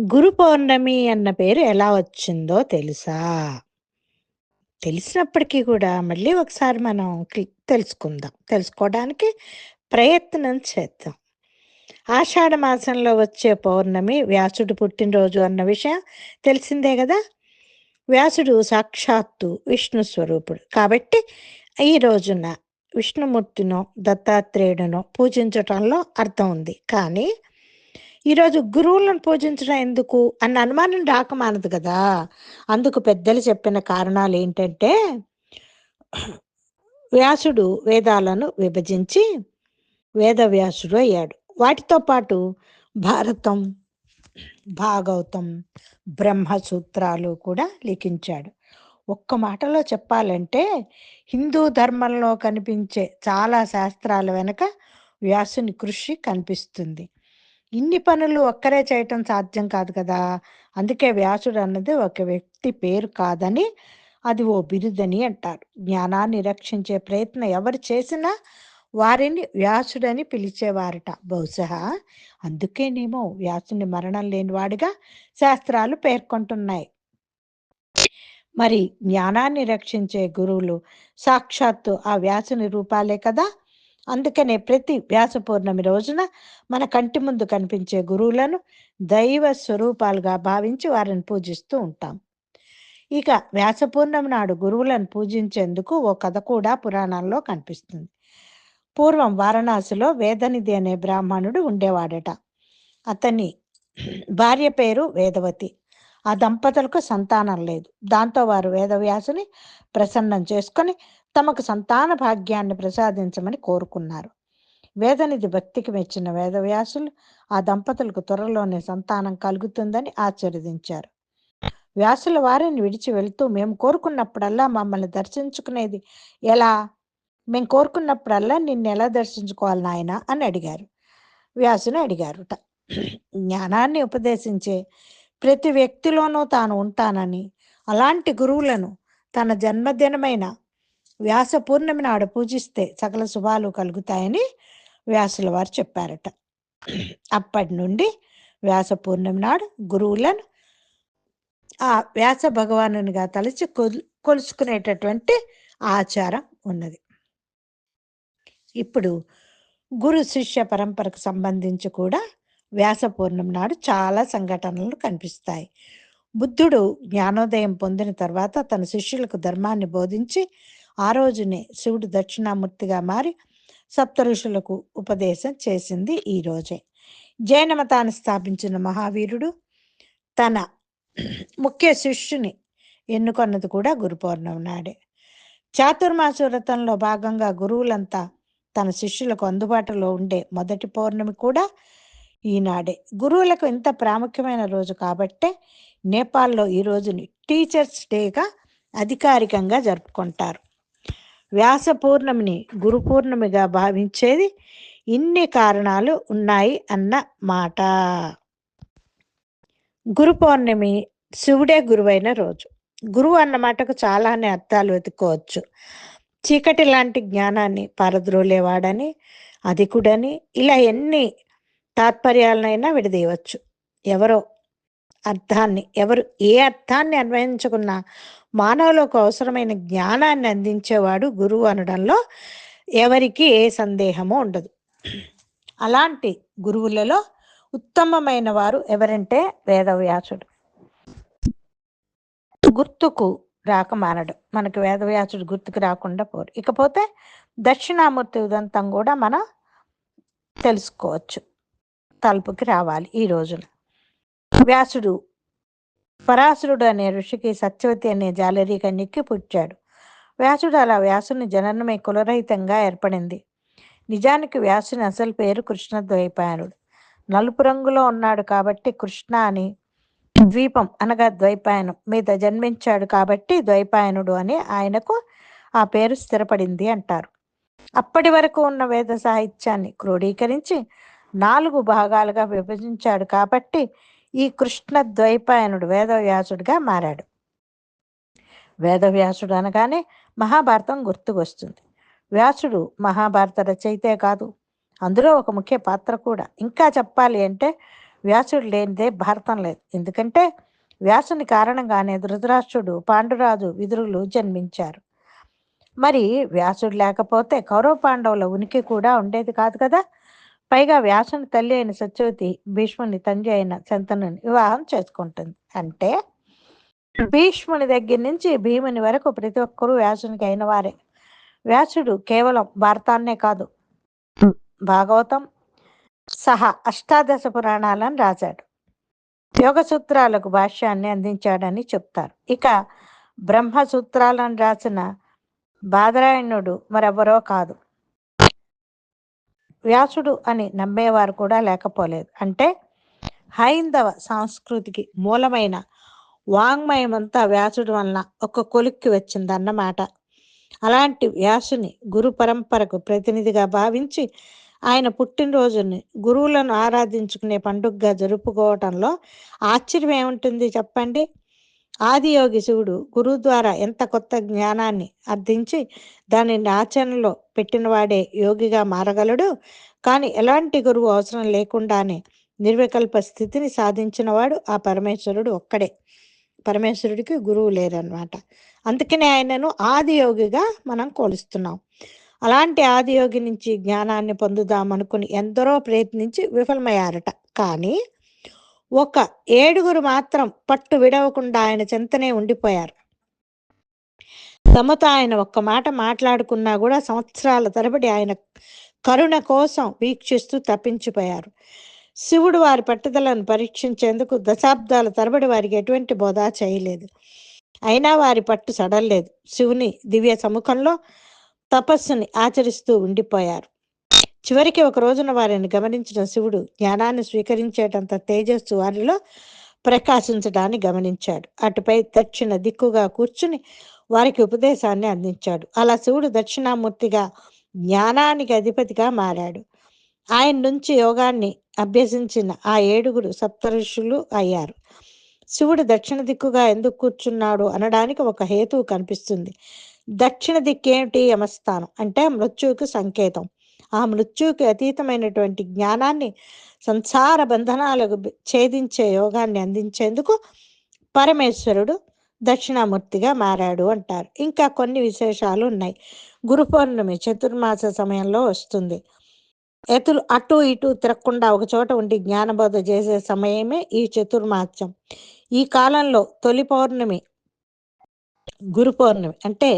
గురు పౌర్ణమి అన్న పేరు ఎలా వచ్చిందో తెలుసా? తెలిసినప్పటికీ కూడా మళ్ళీ ఒకసారి మనం తెలుసుకుందాం. తెలుసుకోవడానికి ప్రయత్నం చేద్దాం. ఆషాఢ మాసంలో వచ్చే పౌర్ణమి వ్యాసుడు పుట్టినరోజు అన్న విషయం తెలిసిందే కదా వ్యాసుడు సాక్షాత్తు విష్ణు స్వరూపుడు. కాబట్టి ఈ రోజున విష్ణుమూర్తినో, దత్తాత్రేయుడినో పూజించటంలో అర్థం ఉంది. కానీ ఈరోజు గురువులను పూజించడం ఎందుకు అన్న అనుమానం రాకమానదు కదా అందుకు పెద్దలు చెప్పిన కారణాలు ఏంటంటే వ్యాసుడు వేదాలను విభజించి వేదవ్యాసుడు అయ్యాడు. వాటితో పాటు భారతం, భాగవతం, బ్రహ్మసూత్రాలు కూడా లిఖించాడు. ఒక్క మాటలో చెప్పాలంటే హిందూ ధర్మంలో కనిపించే చాలా శాస్త్రాల వెనుక వ్యాసుని కృషి కనిపిస్తుంది. ఇన్ని పనులు ఒక్కరే చేయటం సాధ్యం కాదు కదా! అందుకే వ్యాసుడు అన్నది ఒక వ్యక్తి పేరు కాదని, అది ఓ బిరుదని అంటారు. జ్ఞానాన్ని రక్షించే ప్రయత్నం ఎవరు చేసినా వారిని వ్యాసుడని పిలిచేవారట. బహుశా అందుకేనేమో వ్యాసుని మరణం లేనివాడిగా శాస్త్రాలు పేర్కొంటున్నాయి. మరి జ్ఞానాన్ని రక్షించే గురువులు సాక్షాత్తు ఆ వ్యాసుని రూపాలే కదా! అందుకనే ప్రతి వ్యాస పౌర్ణమి రోజున మన కంటి ముందు కనిపించే గురువులను దైవ స్వరూపాలుగా భావించి వారిని పూజిస్తూ ఉంటాం. ఇక వ్యాస పౌర్ణమి నాడు గురువులను పూజించేందుకు ఓ కథ కూడా పురాణాల్లో కనిపిస్తుంది. పూర్వం వారణాసిలో వేదనిధి అనే బ్రాహ్మణుడు ఉండేవాడట. అతని భార్య పేరు వేదవతి. ఆ దంపతులకు సంతానం లేదు. దాంతో వారు వేదవ్యాసుని ప్రసన్నం చేసుకొని తమకు సంతాన భాగ్యాన్ని ప్రసాదించమని కోరుకున్నారు. వేదనిధి భక్తికి మెచ్చిన వేదవ్యాసులు ఆ దంపతులకు త్వరలోనే సంతానం కలుగుతుందని ఆశీర్వదించారు. వ్యాసుల వారిని విడిచి వెళ్తూ మేము కోరుకున్నప్పుడల్లా మమ్మల్ని దర్శించుకునేది ఎలా? మేము కోరుకున్నప్పుడల్లా నిన్ను ఎలా దర్శించుకోవాలి నాయనా అని అడిగారు. వ్యాసుని అడిగారుట. జ్ఞానాన్ని ఉపదేశించే ప్రతి వ్యక్తిలోనూ తాను ఉంటానని, అలాంటి గురువులను తన జన్మదినమైన వ్యాస పూర్ణమి నాడు పూజిస్తే సకల శుభాలు కలుగుతాయని వ్యాసుల వారు చెప్పారట. అప్పటి నుండి వ్యాస పూర్ణమి నాడు గురువులను ఆ వ్యాస భగవానునిగా తలచి కొల్ కొలుసుకునేటటువంటి ఆచారం ఉన్నది. ఇప్పుడు గురు శిష్య పరంపరకు సంబంధించి కూడా వ్యాస పౌర్ణమి నాడు చాలా సంఘటనలు కనిపిస్తాయి. బుద్ధుడు జ్ఞానోదయం పొందిన తర్వాత తన శిష్యులకు ధర్మాన్ని బోధించి ఆ రోజునే శివుడు దక్షిణామూర్తిగా మారి సప్తఋషులకు ఉపదేశం చేసింది ఈ రోజే. జైన మతాన్ని స్థాపించిన మహావీరుడు తన ముఖ్య శిష్యుని ఎన్నుకొన్నది కూడా గురు పౌర్ణమి నాడే. చాతుర్మాస వ్రతంలో భాగంగా గురువులంతా తన శిష్యులకు అందుబాటులో ఉండే మొదటి పౌర్ణమి కూడా ఈనాడే. గురువులకు ఇంత ప్రాముఖ్యమైన రోజు కాబట్టే నేపాల్‌లో ఈ రోజుని టీచర్స్ డేగా అధికారికంగా జరుపుకుంటారు. వ్యాస పూర్ణమిని గురు పూర్ణమిగా భావించేది ఇన్ని కారణాలు ఉన్నాయి అన్న మాట. గురు పౌర్ణమి శివుడే గురువైన రోజు. గురువు అన్న మాటకు చాలానే అర్థాలు వెతుక్కోవచ్చు. చీకటి లాంటి జ్ఞానాన్ని పారద్రోలేవాడని, అధికుడని ఇలా ఎన్ని తాత్పర్యాలనైనా విడదీయవచ్చు. ఎవరో అర్థాన్ని ఎవరు ఏ అర్థాన్ని అన్వయించుకున్నా మానవులకు అవసరమైన జ్ఞానాన్ని అందించేవాడు గురువు అనడంలో ఎవరికి ఏ సందేహము ఉండదు. అలాంటి గురువులలో ఉత్తమమైన వారు ఎవరంటే వేదవ్యాసుడు. గుర్తుకు రాక మానడు. మనకు వేదవ్యాసుడు గుర్తుకు రాకుండా పోరు. ఇకపోతే దక్షిణామూర్తి ఉదంతం కూడా మనం తెలుసుకోవచ్చు. తలుపుకి రావాలి ఈ రోజున. వ్యాసుడు పరాశరుడు అనే ఋషికి సత్యవతి అనే జాలరీ కన్యకి పుట్టాడు. వ్యాసుడు అలా వ్యాసుని జననమే కులరహితంగా ఏర్పడింది. నిజానికి వ్యాసుని అసలు పేరు కృష్ణద్వైపాయనుడు. నలుపు రంగులో ఉన్నాడు కాబట్టి కృష్ణ అని, ద్వీపం అనగా ద్వైపాయనం మీద జన్మించాడు కాబట్టి ద్వైపాయనుడు అని ఆయనకు ఆ పేరు స్థిరపడింది అంటారు. అప్పటి వరకు ఉన్న వేద సాహిత్యాన్ని క్రోడీకరించి నాలుగు భాగాలుగా విభజించాడు కాబట్టి ఈ కృష్ణ ద్వైపాయనుడు వేదవ్యాసుడిగా మారాడు. వేదవ్యాసుడు అనగానే మహాభారతం గుర్తుకొస్తుంది. వ్యాసుడు మహాభారత రచయితే కాదు. అందులో ఒక ముఖ్య పాత్ర కూడా. ఇంకా చెప్పాలి అంటే వ్యాసుడు లేనిదే భారతం లేదు ఎందుకంటే వ్యాసుని కారణంగానే ధృతరాష్ట్రుడు పాండురాజు విదురులు జన్మించారు మరి వ్యాసుడు లేకపోతే కౌరవ పాండవుల ఉనికి కూడా ఉండేది కాదు కదా పైగా వ్యాసుని తల్లి అయిన సత్యవతి భీష్ముని తండ్రి అయిన శంతనుని వివాహం చేసుకుంటుంది. అంటే భీష్ముని దగ్గర నుంచి భీముని వరకు ప్రతి ఒక్కరూ వ్యాసునికి అయిన వారే. వ్యాసుడు కేవలం భారతాన్నే కాదు. భాగవతం సహా అష్టాదశ పురాణాలను రాశాడు. యోగ సూత్రాలకు భాష్యాన్ని అందించాడని చెప్తారు. ఇక బ్రహ్మ సూత్రాలను రాసిన బాదరాయణుడు మరెవరో కాదు. వ్యాసుడు అని నమ్మేవారు కూడా లేకపోలేదు. అంటే హైందవ సంస్కృతికి మూలమైన వాంగ్మయమంతా వ్యాసుడు వలన ఒక కొలిక్కి వచ్చిందన్నమాట. అలాంటి వ్యాసుని గురు పరంపరకు ప్రతినిధిగా భావించి ఆయన పుట్టినరోజుని గురువులను ఆరాధించుకునే పండుగగా జరుపుకోవటంలో ఆశ్చర్యం ఏముంటుంది చెప్పండి? ఆదియోగి శివుడు గురువు ద్వారా ఎంత కొత్త జ్ఞానాన్ని అర్థించి దానిని ఆచరణలో పెట్టినవాడే యోగిగా మారగలడు. కానీ ఎలాంటి గురువు అవసరం లేకుండానే నిర్వికల్ప స్థితిని సాధించినవాడు ఆ పరమేశ్వరుడు ఒక్కడే. పరమేశ్వరుడికి గురువు లేరనమాట అందుకనే ఆయనను ఆదియోగిగా మనం కొలుస్తున్నాం. అలాంటి ఆదియోగి నుంచి జ్ఞానాన్ని పొందుదామనుకుని ఎందరో ప్రయత్నించి విఫలమయ్యారట. కానీ ఒక ఏడుగురు మాత్రం పట్టు విడవకుండా ఆయన చెంతనే ఉండిపోయారు. తమతో ఆయన ఒక్క మాట మాట్లాడుకున్నా కూడా సంవత్సరాల తరబడి ఆయన కరుణ కోసం వీక్షిస్తూ తప్పించిపోయారు శివుడు వారి పట్టుదలను పరీక్షించేందుకు దశాబ్దాల తరబడి వారికి ఎటువంటి బోధ చేయలేదు. అయినా వారి పట్టు సడలేదు శివుని దివ్య సముఖంలో తపస్సుని ఆచరిస్తూ ఉండిపోయారు. చివరికి ఒక రోజున వారిని గమనించిన శివుడు జ్ఞానాన్ని స్వీకరించేటంత తేజస్సు వారిలో ప్రకాశించడాన్ని గమనించాడు. అటుపై దక్షిణ దిక్కుగా కూర్చుని వారికి ఉపదేశాన్ని అందించాడు. అలా శివుడు దక్షిణామూర్తిగా జ్ఞానానికి అధిపతిగా మారాడు. ఆయన నుంచి యోగాన్ని అభ్యసించిన ఆ ఏడుగురు సప్తఋషులు అయ్యారు. శివుడు దక్షిణ దిక్కుగా ఎందుకు కూర్చున్నాడు అనడానికి ఒక హేతువు కనిపిస్తుంది. దక్షిణ దిక్కేమిటి యమస్థానం అంటే మృత్యువుకు సంకేతం. ఆ మృత్యుకి అతీతమైనటువంటి జ్ఞానాన్ని సంసార బంధనాలకు ఛేదించే యోగాన్ని అందించేందుకు పరమేశ్వరుడు దక్షిణామూర్తిగా మారాడు అంటారు. ఇంకా కొన్ని విశేషాలు ఉన్నాయి. గురు పౌర్ణమి చతుర్మాస సమయంలో వస్తుంది. ఎతులు అటు ఇటు తిరగకుండా ఒక చోట ఉండి జ్ఞానబోధ చేసే సమయమే ఈ చతుర్మాస్యం ఈ కాలంలో తొలి పౌర్ణమి గురు పౌర్ణమి అంటే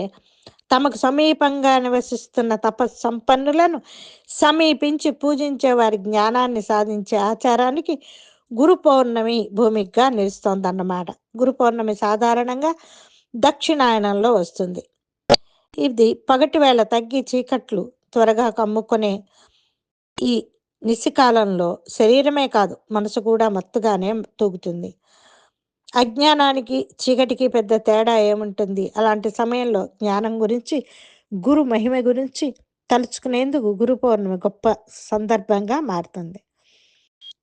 తమకు సమీపంగా నివసిస్తున్న తపస్ సంపన్నులను సమీపించి పూజించే వారి జ్ఞానాన్ని సాధించే ఆచారానికి గురు పౌర్ణమి భూమిగా నిలుస్తోందన్నమాట. గురు పౌర్ణమి సాధారణంగా దక్షిణాయనంలో వస్తుంది. ఇది పగటి వేళ తగ్గి చీకట్లు త్వరగా కమ్ముకునే ఈ నిశికాలంలో శరీరమే కాదు మనసు కూడా మత్తుగానే తూగుతుంది. అజ్ఞానానికి చీకటికి పెద్ద తేడా ఏముంటుంది? అలాంటి సమయంలో జ్ఞానం గురించి గురు మహిమ గురించి తలుచుకునేందుకు గురు పౌర్ణమి గొప్ప సందర్భంగా మారుతుంది.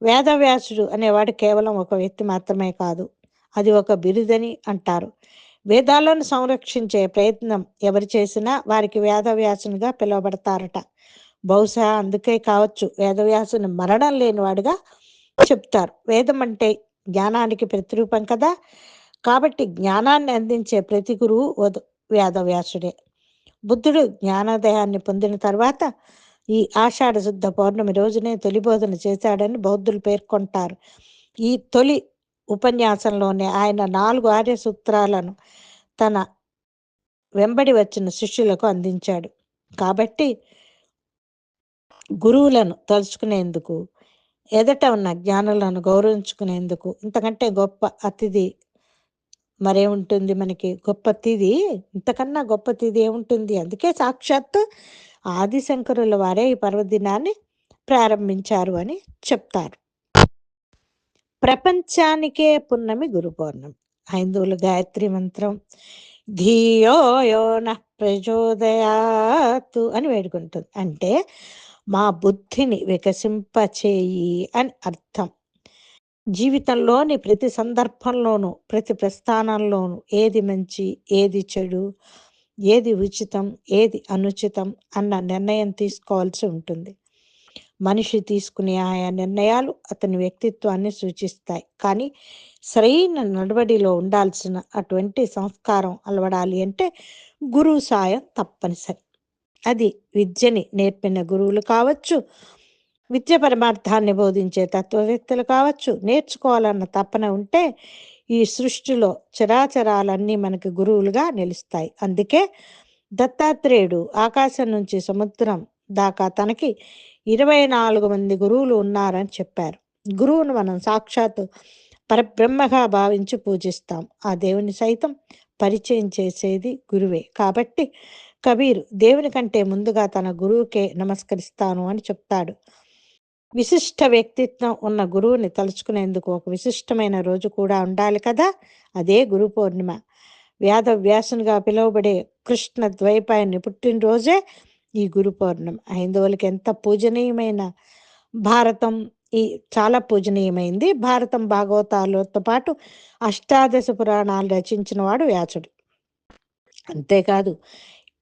వేదవ్యాసుడు అనేవాడు కేవలం ఒక వ్యక్తి మాత్రమే కాదు అది ఒక బిరుదని అంటారు. వేదాలను సంరక్షించే ప్రయత్నం ఎవరు చేసినా వారికి వేదవ్యాసునిగా పిలువబడతారట. బహుశా అందుకే కావచ్చు వేదవ్యాసుని మరణం లేనివాడుగా చెప్తారు. వేదం అంటే జ్ఞానానికి ప్రతిరూపం కదా? కాబట్టి జ్ఞానాన్ని అందించే ప్రతి గురువు వేదవ్యాసుడే. బుద్ధుడు జ్ఞానోదయాన్ని పొందిన తర్వాత ఈ ఆషాఢ శుద్ధ పౌర్ణమి రోజునే తొలి బోధన చేశాడని బౌద్ధులు పేర్కొంటారు. ఈ తొలి ఉపన్యాసంలోనే ఆయన నాలుగు ఆర్య సూత్రాలను తన వెంబడి వచ్చిన శిష్యులకు అందించాడు. కాబట్టి గురువులను తలుచుకునేందుకు ఎదట ఉన్న జ్ఞానులను గౌరవించుకునేందుకు ఇంతకంటే గొప్ప అతిథి మరేముంటుంది మనకి? గొప్ప తిది ఇంతకన్నా గొప్ప తిది ఏముంటుంది? అందుకే సాక్షాత్తు ఆదిశంకరుల వారే ఈ పర్వదినాన్ని ప్రారంభించారు అని చెప్తారు. ప్రపంచానికే పున్నమి గురు పౌర్ణమి. హైందువుల గాయత్రి మంత్రం ధియో యో ప్రచోదయాతు అని వేడుకుంటుంది. అంటే మా బుద్ధిని వికసింపచేయి అని అర్థం. జీవితంలోని ప్రతి సందర్భంలోనూ ప్రతి ప్రస్థానంలోనూ ఏది మంచి ఏది చెడు ఏది ఉచితం ఏది అనుచితం అన్న నిర్ణయం తీసుకోవాల్సి ఉంటుంది. మనిషి తీసుకునే ఆయా నిర్ణయాలు అతని వ్యక్తిత్వాన్ని సూచిస్తాయి. కానీ సరైన నడవడిలో ఉండాల్సిన అటువంటి సంస్కారం అలవడాలి అంటే గురువు సాయం తప్పనిసరి. అది విద్యని నేర్పిన గురువులు కావచ్చు విద్య పరమార్థాన్ని బోధించే తత్వవేత్తలు కావచ్చు నేర్చుకోవాలన్న తపన ఉంటే ఈ సృష్టిలో చరాచరాలన్నీ మనకి గురువులుగా నిలుస్తాయి. అందుకే దత్తాత్రేయుడు ఆకాశం నుంచి సముద్రం దాకా తనకి ఇరవై నాలుగు మంది గురువులు ఉన్నారని చెప్పారు. గురువును మనం సాక్షాత్తు పరబ్రహ్మగా భావించి పూజిస్తాం. ఆ దేవుని సైతం పరిచయం చేసేది గురువే. కాబట్టి కబీర్ దేవుని కంటే ముందుగా తన గురువుకే నమస్కరిస్తాను అని చెప్తాడు. విశిష్ట వ్యక్తిత్వం ఉన్న గురువుని తలుచుకునేందుకు ఒక విశిష్టమైన రోజు కూడా ఉండాలి కదా? అదే గురు పౌర్ణిమ. వ్యాధ వ్యాసునిగా పిలువబడే కృష్ణ ద్వైపాయని పుట్టినరోజే ఈ గురు పౌర్ణమి. హైందవులకి ఎంత పూజనీయమైన భారతం. ఈ చాలా పూజనీయమైంది. భారతం భాగవతాలతో పాటు అష్టాదశ పురాణాలు రచించిన వాడు వ్యాసుడు. అంతేకాదు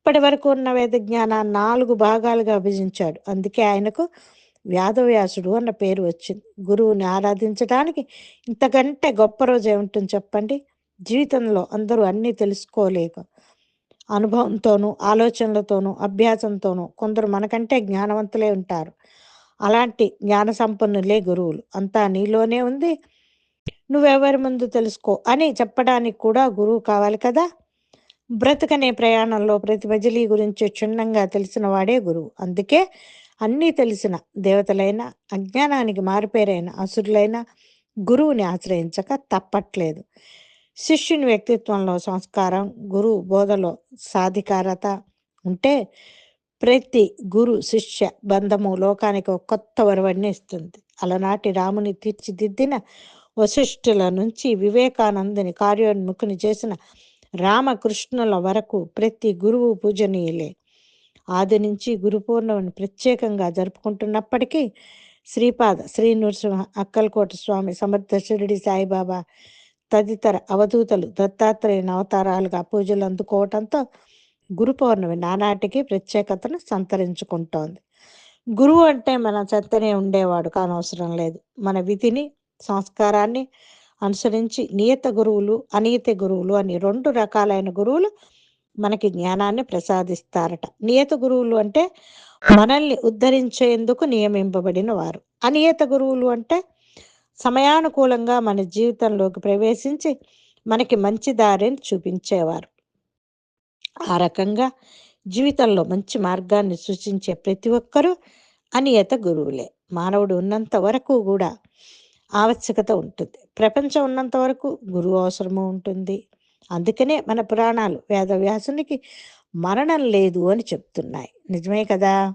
ఇప్పటి వరకు ఉన్న వేద జ్ఞానాన్ని నాలుగు భాగాలుగా విభజించాడు. అందుకే ఆయనకు వ్యాధవ్యాసుడు అన్న పేరు వచ్చింది. గురువుని ఆరాధించడానికి ఇంతకంటే గొప్ప రోజు ఏముంటుంది చెప్పండి? జీవితంలో అందరూ అన్నీ తెలుసుకోలేక అనుభవంతోనూ ఆలోచనలతోనూ అభ్యాసంతోనూ కొందరు మనకంటే జ్ఞానవంతులే ఉంటారు. అలాంటి జ్ఞాన సంపన్నులే గురువులు. అంతా నీలోనే ఉంది. నువ్వెవరి ముందు తెలుసుకో అని చెప్పడానికి కూడా గురువు కావాలి కదా? బ్రతకనే ప్రయాణంలో ప్రతి మజిలీ గురించి క్షుణ్ణంగా తెలిసిన వాడే గురువు. అందుకే అన్నీ తెలిసిన దేవతలైన అజ్ఞానానికి మారుపేరైన అసురులైన గురువుని ఆశ్రయించక తప్పట్లేదు. శిష్యుని వ్యక్తిత్వంలో సంస్కారం గురువు బోధలో సాధికారత ఉంటే ప్రతి గురు శిష్య బంధము లోకానికి ఒక కొత్త వరవడిని ఇస్తుంది. అలనాటి రాముని తీర్చిదిద్దిన వశిష్ఠుల నుంచి వివేకానందుని కార్యోన్ముఖుని చేసిన రామకృష్ణుల వరకు ప్రతి గురువు పూజనీయులే. ఆది నుంచి గురు పూర్ణమిని ప్రత్యేకంగా జరుపుకుంటున్నప్పటికీ శ్రీపాద శ్రీ నృసింహ అక్కలకోట స్వామి సమర్థ షిరిడి సాయిబాబా తదితర అవధూతలు దత్తాత్రేయ అవతారాలుగా పూజలు అందుకోవటంతో గురు పౌర్ణమి నానాటికి ప్రత్యేకతను సంతరించుకుంటోంది. గురువు అంటే మన చెత్తనే ఉండేవాడు కానవసరం లేదు. మన విధిని సంస్కారాన్ని అనుసరించి నియత గురువులు అనియత గురువులు అని రెండు రకాలైన గురువులు మనకి జ్ఞానాన్ని ప్రసాదిస్తారట. నియత గురువులు అంటే మనల్ని ఉద్ధరించేందుకు నియమింపబడిన వారు అనియత గురువులు అంటే సమయానుకూలంగా మన జీవితంలోకి ప్రవేశించి మనకి మంచి దారిని చూపించేవారు. ఆ రకంగా జీవితంలో మంచి మార్గాన్ని సూచించే ప్రతి ఒక్కరూ అనియత గురువులే. మానవుడు ఉన్నంత వరకు కూడా ఆవశ్యకత ఉంటుంది. ప్రపంచం ఉన్నంత వరకు గురువు అవసరము ఉంటుంది. అందుకనే మన పురాణాలు వేదవ్యాసునికి మరణం లేదు అని చెప్తున్నాయి. నిజమే కదా?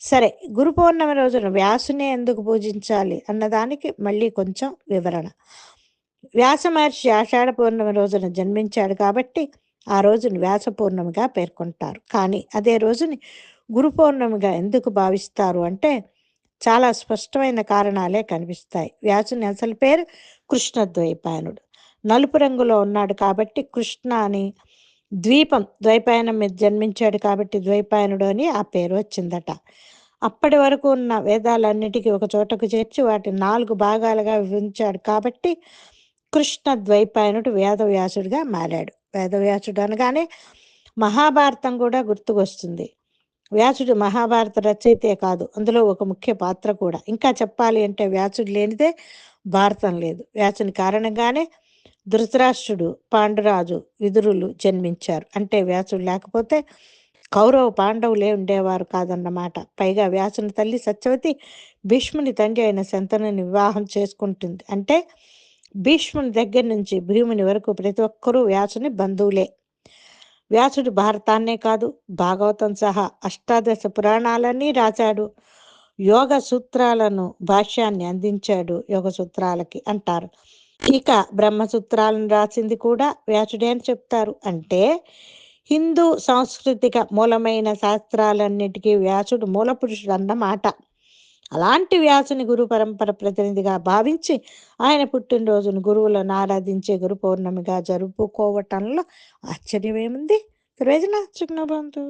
సరే గురు పౌర్ణమి రోజున వ్యాసునే ఎందుకు పూజించాలి అన్నదానికి మళ్ళీ కొంచెం వివరణ. వ్యాస మహర్షి ఆషాఢ పౌర్ణమి రోజున జన్మించాడు కాబట్టి ఆ రోజును వ్యాస పౌర్ణమిగా పేర్కొంటారు. కానీ అదే రోజుని గురు పౌర్ణమిగా ఎందుకు భావిస్తారు అంటే చాలా స్పష్టమైన కారణాలే కనిపిస్తాయి. వ్యాసుని అసలు పేరు కృష్ణద్వైపాయనుడు. నలుపు రంగులో ఉన్నాడు కాబట్టి కృష్ణ అని ద్వీపం ద్వైపాయనం మీద జన్మించాడు కాబట్టి ద్వైపాయనుడు అని ఆ పేరు వచ్చిందట. అప్పటి వరకు ఉన్న వేదాలన్నిటికీ ఒక చోటకు చేర్చి వాటిని నాలుగు భాగాలుగా విభజించాడు కాబట్టి కృష్ణ ద్వైపాయనుడు వేదవ్యాసుడిగా మారాడు. వేదవ్యాసుడు అనగానే మహాభారతం కూడా గుర్తుకొస్తుంది. వ్యాసుడు మహాభారత రచయితే కాదు. అందులో ఒక ముఖ్య పాత్ర కూడా. ఇంకా చెప్పాలి అంటే వ్యాసుడు లేనిదే భారతం లేదు. వ్యాసుని కారణంగానే ధృతరాష్ట్రుడు పాండురాజు విదురులు జన్మించారు. అంటే వ్యాసుడు లేకపోతే కౌరవ పాండవులే ఉండేవారు కాదన్నమాట. పైగా వ్యాసుని తల్లి సత్యవతి భీష్ముని తండ్రి అయిన శంతనుని వివాహం చేసుకుంటుంది. అంటే భీష్ముని దగ్గర నుంచి భీముని వరకు ప్రతి ఒక్కరూ వ్యాసుని బంధువులే. వ్యాసుడు భారతాన్నే కాదు భాగవతం సహా అష్టాదశ పురాణాలన్నీ రాశాడు. యోగ సూత్రాలను భాష్యాన్ని అందించాడు యోగ సూత్రాలకి అంటారు. ఇక బ్రహ్మసూత్రాలను రాసింది కూడా వ్యాసుడే అని చెప్తారు. అంటే హిందూ సాంస్కృతిక మూలమైన శాస్త్రాలన్నిటికీ వ్యాసుడు మూల పురుషుడు అన్నమాట అలాంటి వ్యాసుని గురు పరంపర ప్రతినిధిగా భావించి ఆయన పుట్టినరోజును గురువులను ఆరాధించే గురు పౌర్ణమిగా జరుపుకోవటంలో ఆశ్చర్యమేముంది? సర్వేజన చిన్నబంధు